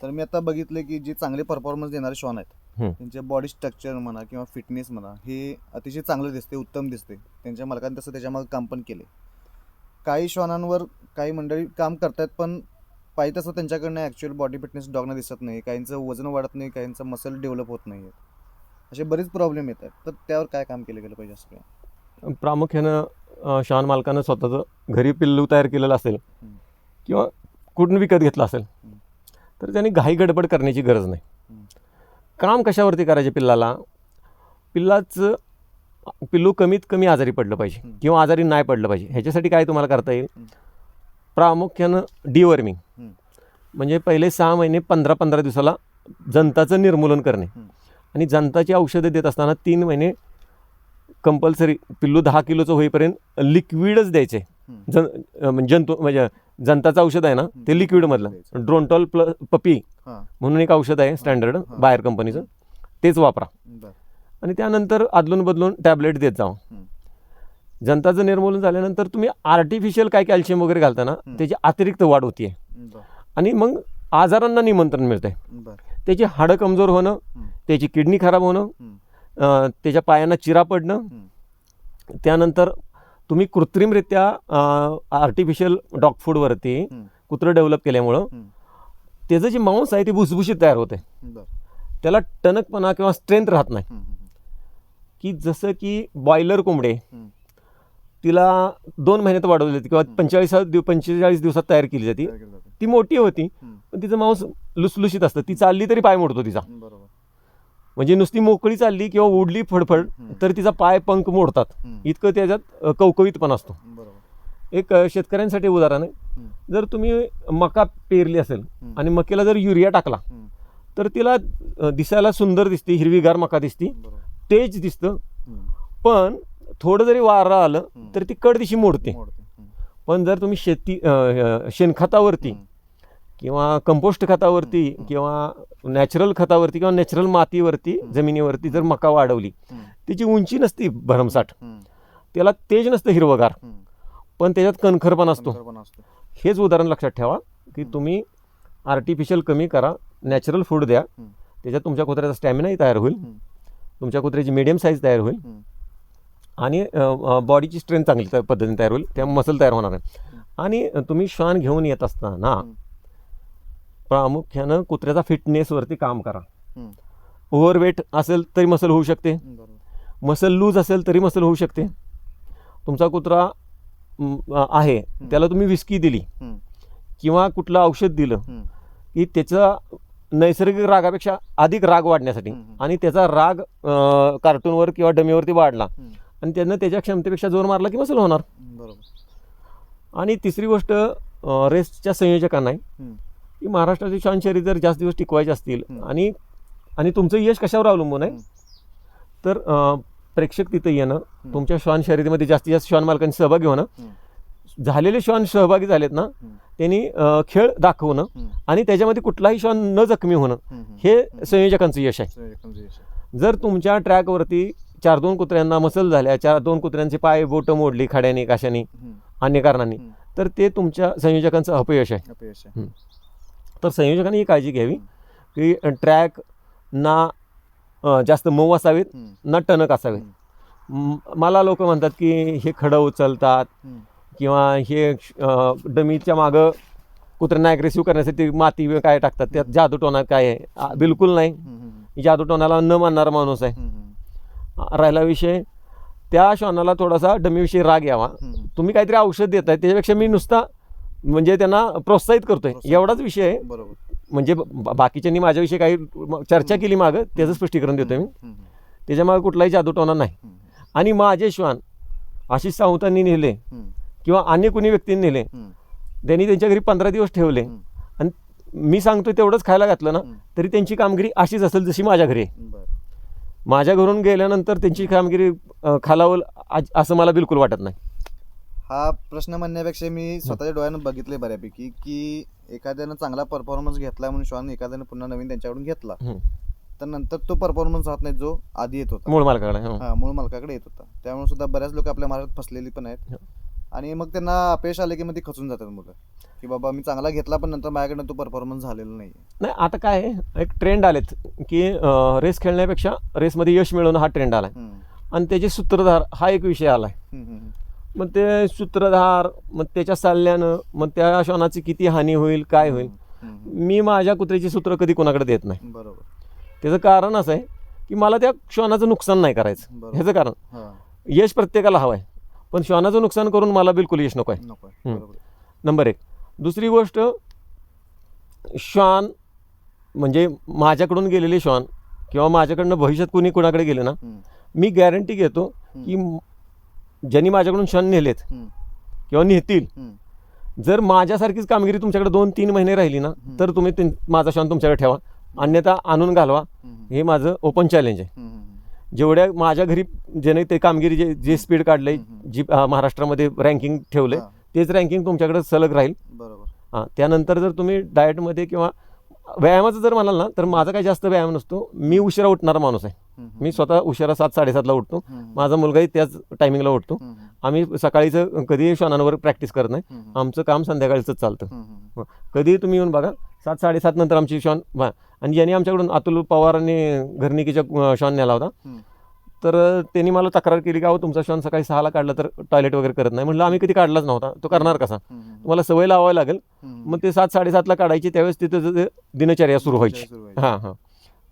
तर मी आता बघितले की जे चांगले परफॉर्मन्स देणारे श्वान आहेत हम्म. त्यांचे बॉडी स्ट्रक्चर म्हणा किंवा फिटनेस म्हणा हे अतिशय चांगलं दिसते उत्तम दिसते त्यांच्या मालकाने तसं त्याच्यामागे काम पण केले काही श्वानांवर काही मंडळी काम करतात पण पाहिजे तसं त्यांच्याकडनं ॲक्च्युअल बॉडी फिटनेस डॉगना दिसत नाही काहींचं वजन वाढत नाही काहींचं मसल डेव्हलप होत नाही असे बरेच प्रॉब्लेम येत आहेत तर त्यावर काय काम केलं गेलं पाहिजे असं काय प्रामुख्यानं अं, श्वान मालकानं स्वतःचं घरी पिल्लू तयार केलेलं असेल. किंवा कुठून विकत घेतलं असेल हम्म. तर त्यांनी घाई गडबड करण्याची गरज नाही. काम कशावरती करायचे पिल्लाला? पिल्लाचं पिल्लू कमीत कमी आजारी पडलं पाहिजे किंवा आजारी नाही पडलं पाहिजे. ह्याच्यासाठी काय तुम्हाला करता येईल? प्रामुख्यानं डिवर्मिंग म्हणजे पहिले सहा महिने पंधरा पंधरा दिवसाला जंताचं निर्मूलन करणे. आणि जंताची औषधं देत असताना तीन महिने कंपल्सरी पिल्लू दहा किलोचं होईपर्यंत लिक्विडच द्यायचे. जन म्हणजे जंतू म्हणजे जंताचं औषध आहे ना ते लिक्विडमधलं. ड्रोनटॉल प्लस पपी म्हणून एक औषध आहे स्टँडर्ड. बाहेर कंपनीचं तेच वापरा आणि त्यानंतर अदलून बदलून टॅबलेट देत जावा. जंताचं निर्मूलन झाल्यानंतर तुम्ही आर्टिफिशियल काय कॅल्शियम वगैरे घालता ना हम्म. त्याची अतिरिक्त वाढ होतीये आणि मग आजारांना निमंत्रण मिळतंय त्याची हाडं कमजोर होणं. त्याची किडनी खराब होणं त्याच्या पायांना चिरा पडणं. त्यानंतर तुम्ही कृत्रिमरित्या आर्टिफिशियल डॉग फूडवरती. कुत्रं डेव्हलप केल्यामुळं. त्याचं जे मांस आहे ते भुसभुशीत तयार होते त्याला टणकपणा किंवा स्ट्रेंथ राहत नाही. की जसं की बॉयलर कोंबडे. तिला दोन महिन्यात वाढवली जाते किंवा पंचेचाळीस दिव पंचेचाळीस दिवसात तयार केली जाते. ती मोठी होती. पण तिचं मांस लुसलुशीत असतं ती चालली तरी पाय मोडतो तिचा म्हणजे नुसती मोकळी चालली किंवा उडली फडफड. तर तिचा पाय पंख मोडतात. इतकं त्याच्यात अ, कवकवीत पण असतो एक शेतकऱ्यांसाठी उदाहरण आहे. जर तुम्ही मका पेरली असेल. आणि मकेला जर युरिया टाकला. तर तिला दिसायला सुंदर दिसते हिरवीगार मका दिसती तेज दिसतं. पण थोडं जरी वारं आलं. तर ती कडदिशी मोडते. पण जर तुम्ही शेती शेणखतावरती. किंवा कंपोस्ट खतावरती. किंवा नॅचरल खतावरती किंवा नॅचरल मातीवरती. जमिनीवरती जर मका वाढवली. त्याची उंची नसती भरमसाठ. त्याला तेज नसतं हिरवगार. पण त्याच्यात कणखरपणा असतो. हेच उदाहरण लक्षात ठेवा की. तुम्ही आर्टिफिशियल कमी करा नॅचरल फूड द्या. त्याच्यात तुमच्या कुत्र्याचा स्टॅमिनाही तयार होईल. तुमच्या कुत्र्याची मिडियम साईज तयार होईल. आणि बॉडीची स्ट्रेंथ चांगली पद्धतीने तयार होईल त्या मसल तयार होणार आहे आणि तुम्ही श्वान घेऊन येत असताना. प्रामुख्यानं कुत्र्याचा फिटनेसवरती काम करा. ओव्हरवेट असेल तरी मसल होऊ शकते. मसल लूज असेल तरी मसल होऊ शकते. तुमचा कुत्रा आहे. त्याला तुम्ही विस्की दिली. किंवा कुठलं औषध दिलं. की त्याचा नैसर्गिक रागापेक्षा अधिक राग वाढण्यासाठी. आणि त्याचा राग कार्टूनवर किंवा डमीवरती वाढला. आणि त्यानं त्याच्या क्षमतेपेक्षा जोर मारला की मसल होणार. बरोबर. आणि तिसरी गोष्ट अ, रेस्टच्या संयोजकांना. की महाराष्ट्राची श्वान शर्यत जर जास्त दिवस टिकवायचे असतील. आणि आणि तुमचं यश कशावर अवलंबून आहे. तर प्रेक्षक तिथं येणं. तुमच्या श्वान शर्यतीमध्ये जास्तीत जास्त श्वान मालकांनी सहभागी होणं. झालेले श्वान सहभागी झालेत ना. त्यांनी खेळ दाखवणं. आणि त्याच्यामध्ये कुठलाही श्वान न जखमी होणं. हे. संयोजकांचं यश आहे. जर तुमच्या ट्रॅकवरती चार दोन कुत्र्यांना मसल झाल्या चार दोन कुत्र्यांचे पाय बोटं मोडली खाड्याने काशाने. अन्य कारणांनी. तर ते तुमच्या संयोजकांचं अपयश आहे अपयश आहे. तर संयोजकांनी ही काळजी घ्यावी की ट्रॅक ना जास्त मऊ असावेत. ना टणक असावेत मला लोक म्हणतात की हे खडं उचलतात. किंवा हे डमीच्या मागं कुत्र्यांना ॲग्रेसिव्ह करण्यासाठी माती काय टाकतात त्यात जादूटोना काय आहे बिलकुल नाही. ही जादूटोनाला न मानणारा माणूस आहे राहिला विषय त्या श्वानाला थोडासा डमीविषयी राग यावा. तुम्ही काहीतरी औषध देताय त्याच्यापेक्षा मी नुसता म्हणजे त्यांना प्रोत्साहित करतोय. एवढाच विषय आहे बरोबर म्हणजे बाकीच्यांनी माझ्याविषयी काही चर्चा केली मागं त्याचं स्पष्टीकरण देतोय मी. त्याच्यामागे कुठलाही जादूटोना नाही. आणि माझे श्वान आशिष सावंतांनी नेले. किंवा अन्य कुणी व्यक्तींनी नेले. त्यांनी त्यांच्या घरी पंधरा दिवस ठेवले. आणि मी सांगतोय तेवढंच खायला घातलं ना. तरी त्यांची कामगिरी अशीच असेल जशी माझ्या घरी. माझ्या घरून गेल्यानंतर त्यांची कामगिरी खालावल आज- असं मला बिलकुल वाटत नाही हा प्रश्न म्हणण्यापेक्षा मी स्वतःच्या डोळ्यानं बघितले बऱ्यापैकी की एखाद्यानं चांगला परफॉर्मन्स घेतला म्हणून श्वान एखाद्यानं पुन्हा नवीन त्यांच्याकडून घेतला. तर नंतर तो परफॉर्मन्स राहत नाही जो आधी येत होता. मूळ मालकाकडे हो. हा मूळ मालकाकडे येत होता. त्यामुळे सुद्धा बऱ्याच लोक आपल्या महाराष्ट्रात फसलेली पण आहेत. आणि मग त्यांना अपयश आले की मग ते खचून जातात मुलं. की बाबा मी चांगला घेतला पण नंतर माझ्याकडनं तो परफॉर्मन्स झालेला नाही नाही आता काय आहे, एक ट्रेंड आलेत की रेस खेळण्यापेक्षा रेसमध्ये यश मिळवणं हा ट्रेंड आलाय. आणि त्याचे सूत्रधार हा एक विषय आलाय. मग ते सूत्रधार मग त्याच्या चालल्यानं मग त्या श्वानाची किती हानी होईल काय होईल? मी माझ्या कुत्र्याची सूत्र कधी कोणाकडे देत नाही. बरोबर. त्याचं कारण असं आहे की मला त्या श्वानाचं नुकसान नाही करायचं. ह्याचं कारण. यश प्रत्येकाला हवं आहे पण श्वानाचं नुकसान करून मला बिलकुल यश नको आहे. नंबर एक. दुसरी गोष्ट श्वान म्हणजे माझ्याकडून गेलेले श्वान किंवा माझ्याकडनं भविष्यात कुणी कुणाकडे गेले ना. मी गॅरंटी घेतो की ज्यांनी माझ्याकडून श्वान नेलेत. किंवा नेतील. जर माझ्यासारखीच कामगिरी तुमच्याकडे दोन तीन महिने राहिली ना तर तुम्ही माझा श्वान तुमच्याकडे ठेवा अन्यथा आणून घालवा. हे माझं ओपन चॅलेंज आहे. जेवढ्या माझ्या घरी ज्याने ते कामगिरी जे जे स्पीड काढलंय. जी महाराष्ट्रामध्ये रँकिंग ठेवलंय. तेच रँकिंग तुमच्याकडे सलग राहील बरोबर हां त्यानंतर जर तुम्ही डाएटमध्ये किंवा व्यायामाचं जर म्हणाल ना तर माझा काही जास्त व्यायाम नसतो मी उशिरा उठणारा माणूस आहे. मी स्वतः उशिरा सात साडेसातला उठतो. माझा मुलगाही त्याच टायमिंगला उठतो. आम्ही सकाळीचं कधीही श्वानांवर प्रॅक्टिस करत नाही. आमचं काम संध्याकाळचंच चालतं. कधीही तुम्ही येऊन बघा सात साडेसात नंतर आमची श्वान वा- आणि ज्यांनी आमच्याकडून अतुल पवार आणि घरनिकीच्या अं, श्वान नेला होता. तर त्यांनी मला तक्रार केली की अहो तुमचा श्वान सकाळी सहाला काढला तर टॉयलेट वगैरे करत नाही म्हटलं आम्ही कधी काढलाच नव्हता तो करणार कसा. तुम्हाला सवय लावावी लागेल. मग ते सात साडेसातला काढायची त्यावेळेस तिथं दिनचर्या सुरू व्हायची. हां हां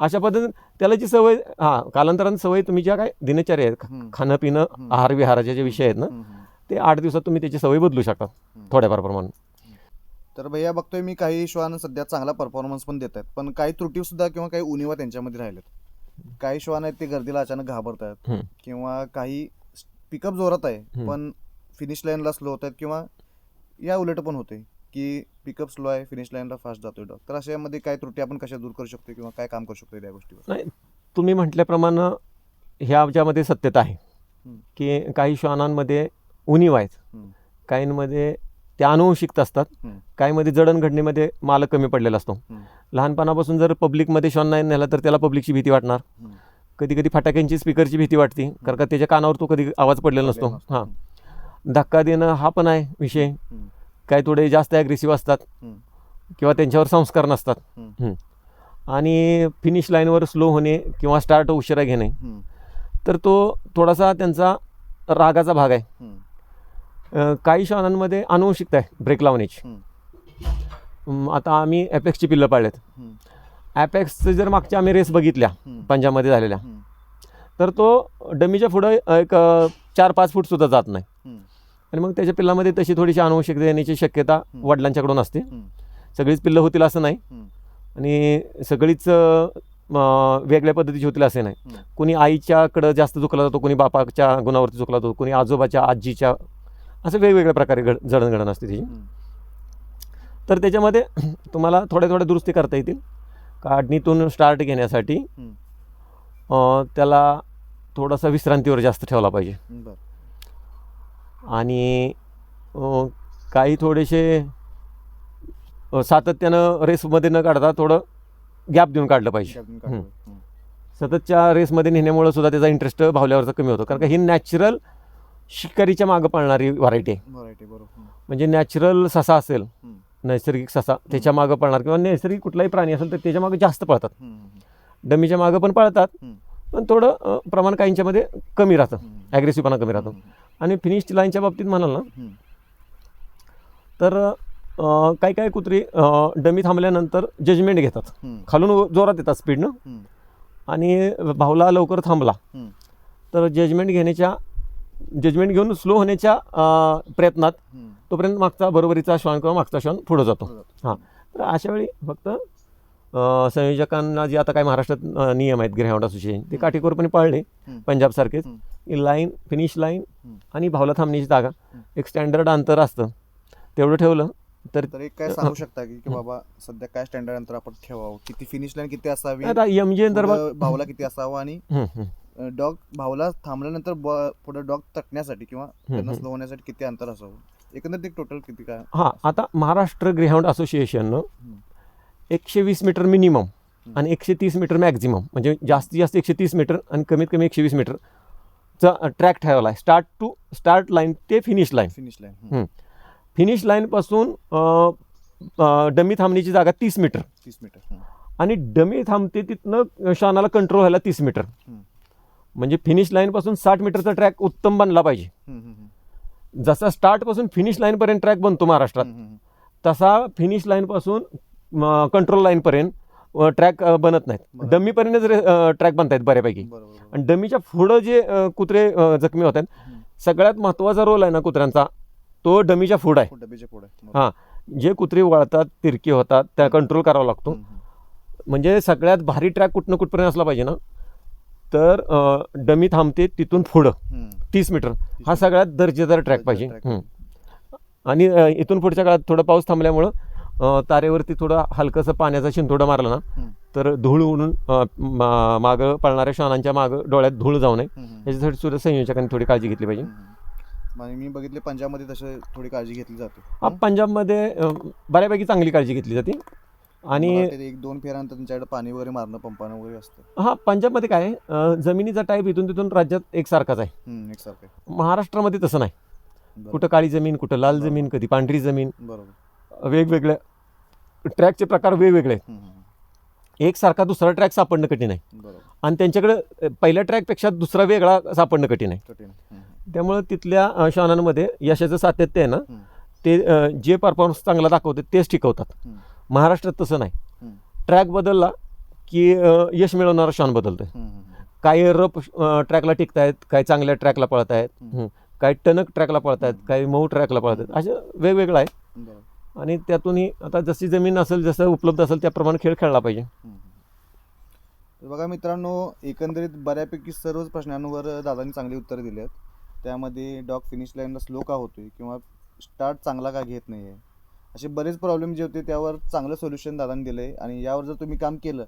अशा पद्धतीने त्याला जी सवय हां कालांतराने सवय तुम्ही ज्या काय दिनचर्या आहेत. खाणं पिणं. आहार विहाराचे जे विषय आहेत ना. ते आठ दिवसात तुम्ही त्याची सवय बदलू शकता थोड्याफार प्रमाणात तर भैया बघतोय मी काही श्वान सध्या चांगला परफॉर्मन्स पण देत आहेत पण काही त्रुटी सुद्धा किंवा काही उणीवा त्यांच्यामध्ये राहिलेत काही श्वान आहेत ते गर्दीला अचानक घाबरत आहेत हम्म. किंवा काही पिकअप जोरात आहे हम्म. पण फिनिश लाईनला स्लो होत आहेत किंवा या उलट पण होते की पिकअप स्लो आहे फिनिश लाईनला फास्ट जातोय डॉग तर अशामध्ये काय त्रुटी आपण कशा दूर करू शकतो किंवा काय काम करू शकतो त्या गोष्टीवर नाही तुम्ही म्हटल्याप्रमाणे ह्याच्यामध्ये सत्यता आहे. की काही श्वानांमध्ये उणीव आहेत. काहींमध्ये त्या अनुवंशिकता असतात हम्म. काहींमध्ये जडणघडणीमध्ये माल कमी पडलेला असतो. लहानपणापासून जर पब्लिकमध्ये श्वान नाही नेला तर त्याला पब्लिकची भीती वाटणार. कधी कधी फटाक्यांची स्पीकरची भीती वाटते कारण का त्याच्या कानावर तो कधी आवाज पडलेला नसतो. हां धक्का देणं हा पण आहे विषय. काही थोडे जास्त ॲग्रेसिव्ह असतात. किंवा त्यांच्यावर संस्कार नसतात. आणि फिनिश लाईनवर स्लो होणे किंवा स्टार्ट उशिरा घेणे. तर तो थोडासा त्यांचा रागाचा भाग आहे काही श्वानांमध्ये अनुवंशिकता आहे ब्रेक लावण्याची आता आम्ही ॲपेक्सची पिल्लं पाळलेत. ॲपेक्सचं जर मागच्या आम्ही रेस बघितल्या. पंजाबमध्ये झालेल्या. तर तो डमीच्या पुढं एक चार पाच फूटसुद्धा जात नाही. आणि मग त्याच्या पिल्लामध्ये तशी थोडीशी अनुवंशिकता येण्याची शक्यता. वडिलांच्याकडून असते. सगळीच पिल्लं होतील असं नाही. आणि सगळीच वेगळ्या पद्धतीची होतील असे नाही. कोणी आईच्याकडं जास्त चुकला जातो कोणी बापाच्या गुणावरती चुकला जातो कोणी आजोबाच्या आजीच्या असं वेगवेगळ्या प्रकारे घड जडणघडण असते त्याची. तर त्याच्यामध्ये तुम्हाला थोड्या थोड्या दुरुस्ती करता येतील. काढणीतून स्टार्ट घेण्यासाठी त्याला थोडासा विश्रांतीवर जास्त ठेवला पाहिजे. आणि काही थोडेसे सातत्यानं रेसमध्ये न काढता थोडं गॅप देऊन काढलं पाहिजे. सततच्या रेसमध्ये नेण्यामुळं सुद्धा त्याचा इंटरेस्ट भावल्यावरचा कमी होतो. कारण का ही नॅचरल शिकारीच्या मागं पाळणारी व्हरायटी आहे व्हरायटी बरोबर हम्म. म्हणजे नॅचरल ससा असेल हम्म. नैसर्गिक ससा त्याच्या मागं पळणार किंवा नैसर्गिक कुठलाही प्राणी असेल तर त्याच्या मागं जास्त पळतात हम्म. डमीच्या मागं पण पळतात हम्म. पण थोडं अं, प्रमाण काहींच्यामध्ये कमी राहतं हम्म. ॲग्रेसिव्हपणा कमी राहतो आणि फिनिश लाईनच्या बाबतीत म्हणाल ना हम्म. तर अं, काही काही कुत्री अं, डमी थांबल्यानंतर जजमेंट घेतात हम्म. खालून व- जोरात येतात स्पीडनं हम्म. आणि भावला लवकर थांबला हम्म. तर जजमेंट घेण्याच्या जजमेंट घेऊन स्लो होण्याच्या प्रयत्नात. तोपर्यंत मागचा बरोबरीचा श्वान किंवा मागचा श्वान पुढं जातो. हां. तर अशा वेळी फक्त संयोजकांना जे आता काय महाराष्ट्रात नियम आहेत ग्रेहाउंड असोसिएशन ते काटेकोरपणे पाळले. पंजाबसारखेच. Line finish line. आणि भावला थांबण्याची जागा. एक स्टँडर्ड अंतर असतं. तेवढं ठेवलं तर तर एक काय सांगू शकता की बाबा सध्या काय स्टँडर्ड अंतर आपण ठेवावं? किती फिनिश लाईन किती असावी? आता एम जी तर बघ पुढं भावला किती असावं आणि. डॉग भावला थांबल्यानंतर ब- पुढे डॉग तटण्यासाठी किंवा त्यांना. स्लो होण्यासाठी किती अंतर असावं एकंदरीत एक टोटल किती काय हां आता महाराष्ट्र ग्रेहाउंड असोसिएशननं. एकशे वीस मीटर मिनिमम आणि एकशे तीस मीटर मॅक्झिमम म्हणजे जास्तीत जास्त एकशे तीस मीटर आणि कमीत कमी एकशे वीस मीटर चा ट्रॅक ठेवला आहे स्टार्ट टू स्टार्ट लाईन ते finish line finish line. Finish लाईनपासून dummy थांबण्याची जागा तीस मीटर तीस मीटर. आणि डमी थांबते तिथनं श्वानाला कंट्रोल व्हायला तीस मीटर. म्हणजे फिनिश लाईनपासून साठ मीटरचा ट्रॅक उत्तम बनला पाहिजे. जसा स्टार्टपासून फिनिश लाईनपर्यंत ट्रॅक बनतो महाराष्ट्रात तसा फिनिश लाईनपासून कंट्रोल लाईनपर्यंत ट्रॅक बनत नाहीत. डमीपर्यंतच ट्रॅक बनत आहेत बऱ्यापैकी. आणि डमीच्या पुढं जे कुत्रे जखमी होत आहेत. सगळ्यात महत्त्वाचा रोल आहे ना कुत्र्यांचा तो डमीच्या पुढं आहे. हां जे कुत्रे वळतात तिरकी होतात त्या कंट्रोल करावा लागतो. म्हणजे सगळ्यात भारी ट्रॅक कुठनं कुठपर्यंत असला पाहिजे ना तर डमी थांबते तिथून पुढं. तीस मीटर. हा सगळ्यात दर्जेदार ट्रॅक पाहिजे. आणि इथून पुढच्या काळात थोडा पाऊस थांबल्यामुळं तारेवरती थोडं हलकंसं पाण्याचा शिंतोडा मारला ना. तर धूळ उडून मागं पळणाऱ्या श्वानांच्या मागं डोळ्यात धूळ जाऊ नये. याच्यासाठी सुद्धा संयोजकांनी थोडी काळजी घेतली पाहिजे. मी बघितले पंजाबमध्ये तसे थोडी काळजी घेतली जाते. पंजाबमध्ये बऱ्यापैकी चांगली काळजी घेतली जाते. आणि एक दोन फेऱ्यानंतर त्यांच्याकडे पाणी वगैरे मारणं पंपानं वगैरे असतं हा पंजाबमध्ये काय आहे, अ, जमिनीचा टाईप इथून तिथून राज्यात एकसारखाच आहे हम्म, एकसारखं आहे. महाराष्ट्रामध्ये तसं नाही बरोबर. कुठं काळी जमीन कुठं लाल जमीन कधी पांढरी जमीन बरोबर वेगवेगळ्या ट्रॅकचे प्रकार वेगवेगळे आहेत हम्म, हम्म. एकसारखा दुसरा ट्रॅक सापडणं कठीण आहे बरोबर आणि त्यांच्याकडे अ, पहिल्या ट्रॅकपेक्षा दुसरा वेगळा सापडणं कठीण आहे कठीण आहे. हम्म, हम्म. त्यामुळं तिथल्या अ, श्वानांमध्ये यशाचं सातत्य आहे ना हम्म. ते अ, जे परफॉर्मन्स चांगला दाखवते तेच टिकवतात हम्म. महाराष्ट्रात तसं नाही. ट्रॅक बदलला की यश मिळवणारा श्वान बदलतोय. काही अ, ट्रॅकला टिकतायत काही चांगल्या ट्रॅकला पळत आहेत. काही टणक ट्रॅकला पळत आहेत काही मऊ ट्रॅकला पळत आहेत असं वेगवेगळं आहे आणि त्यातूनही आता जशी जमीन असेल जसं उपलब्ध असेल त्याप्रमाणे खेळ खेळला पाहिजे. बघा मित्रांनो एकंदरीत बऱ्यापैकी सर्वच प्रश्नांवर दादांनी चांगली उत्तरं दिली आहेत. त्यामध्ये डॉग फिनिश लाईनला स्लो का होतोय किंवा स्टार्ट चांगला का घेत नाही आहे असे बरेच प्रॉब्लेम जे होते त्यावर चांगलं सोल्युशन दादांनी दिलं आहे आणि यावर जर तुम्ही काम केलं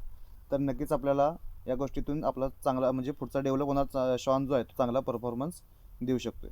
तर नक्कीच आपल्याला या गोष्टीतून आपला चांगला म्हणजे पुढचा डेव्हलप होणार शॉन जो आहे तो चांगला परफॉर्मन्स देऊ शकतो